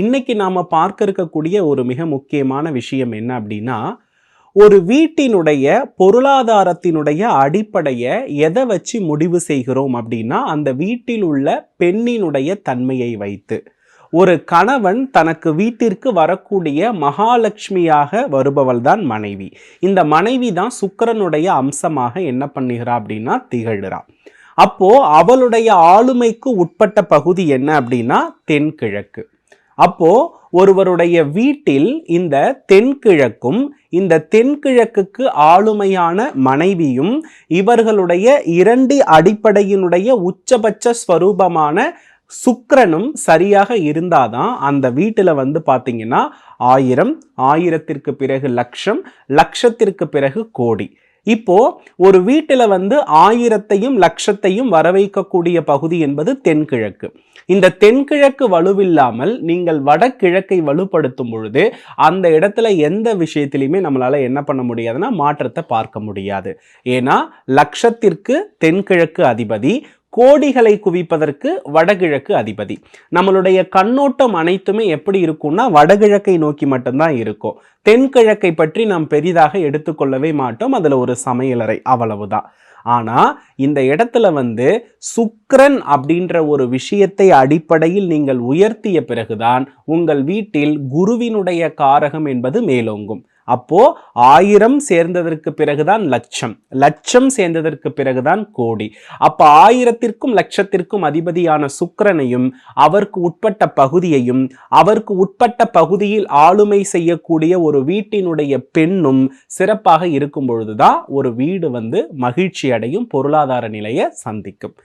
இன்னைக்கு நாம் பார்க்க இருக்கக்கூடிய ஒரு மிக முக்கியமான விஷயம் என்ன அப்படின்னா ஒரு வீட்டினுடைய பொருளாதாரத்தினுடைய அடிப்படையை எதை வச்சு முடிவு செய்கிறோம் அப்படின்னா அந்த வீட்டில் உள்ள பெண்ணினுடைய தன்மையை வைத்து. ஒரு கணவன் தனக்கு வீட்டிற்கு வரக்கூடிய மகாலட்சுமியாக வருபவள் தான் மனைவி. இந்த மனைவி தான் சுக்கிரனுடைய அம்சமாக என்ன பண்ணுகிறா அப்படின்னா திகழ்கிறா. அப்போ அவளுடைய ஆளுமைக்கு உட்பட்ட பகுதி என்ன அப்படின்னா தென்கிழக்கு. அப்போ ஒருவருடைய வீட்டில் இந்த தென்கிழக்கும் இந்த தென்கிழக்குக்கு ஆளுமையான மனைவியும் இவர்களுடைய இரண்டு அடிப்படையினுடைய உச்சபட்ச ஸ்வரூபமான சுக்கரனும் சரியாக இருந்தாதான் அந்த வீட்டில் வந்து பார்த்தீங்கன்னா ஆயிரம் ஆயிரத்திற்கு பிறகு லட்சம் லட்சத்திற்கு பிறகு கோடி. இப்போ ஒரு வீட்டில் வந்து ஆயிரத்தையும் லட்சத்தையும் வரவைக்கக்கூடிய பகுதி என்பது தென்கிழக்கு. இந்த தென்கிழக்கு வலுவில்லாமல் நீங்கள் வடகிழக்கை வலுப்படுத்தும் பொழுது அந்த இடத்துல எந்த விஷயத்திலையுமே நம்மளால் என்ன பண்ண முடியாதுன்னா மாற்றத்தை பார்க்க முடியாது. ஏன்னா லட்சத்திற்கு தென்கிழக்கு அதிபதி கோடிகளை குவிப்பதற்கு வடகிழக்கு அதிபதி. நம்மளுடைய கண்ணோட்டம் அனைத்துமே எப்படி இருக்கும்னா வடகிழக்கை நோக்கி மட்டும்தான் இருக்கும். தென்கிழக்கை பற்றி நாம் பெரிதாக எடுத்துக்கொள்ளவே மாட்டோம். அதில் ஒரு சமையலறை அவ்வளவுதான். ஆனால் இந்த இடத்துல வந்து சுக்கரன் அப்படின்ற ஒரு விஷயத்தை அடிப்படையில் நீங்கள் உயர்த்திய பிறகுதான் உங்கள் வீட்டில் குருவினுடைய காரகம் என்பது மேலோங்கும். அப்போ ஆயிரம் சேர்ந்ததற்கு பிறகுதான் லட்சம். லட்சம் சேர்ந்ததற்கு பிறகுதான் கோடி. அப்ப ஆயிரத்திற்கும் லட்சத்திற்கும் அதிபதியான சுக்கரனையும் அவருக்கு உட்பட்ட பகுதியையும் அவருக்கு உட்பட்ட பகுதியில் ஆளுமை செய்யக்கூடிய ஒரு வீட்டினுடைய பெண்ணும் சிறப்பாக இருக்கும் பொழுதுதான் ஒரு வீடு வந்து மகிழ்ச்சி அடையும் பொருளாதார நிலையை சந்திக்கும்.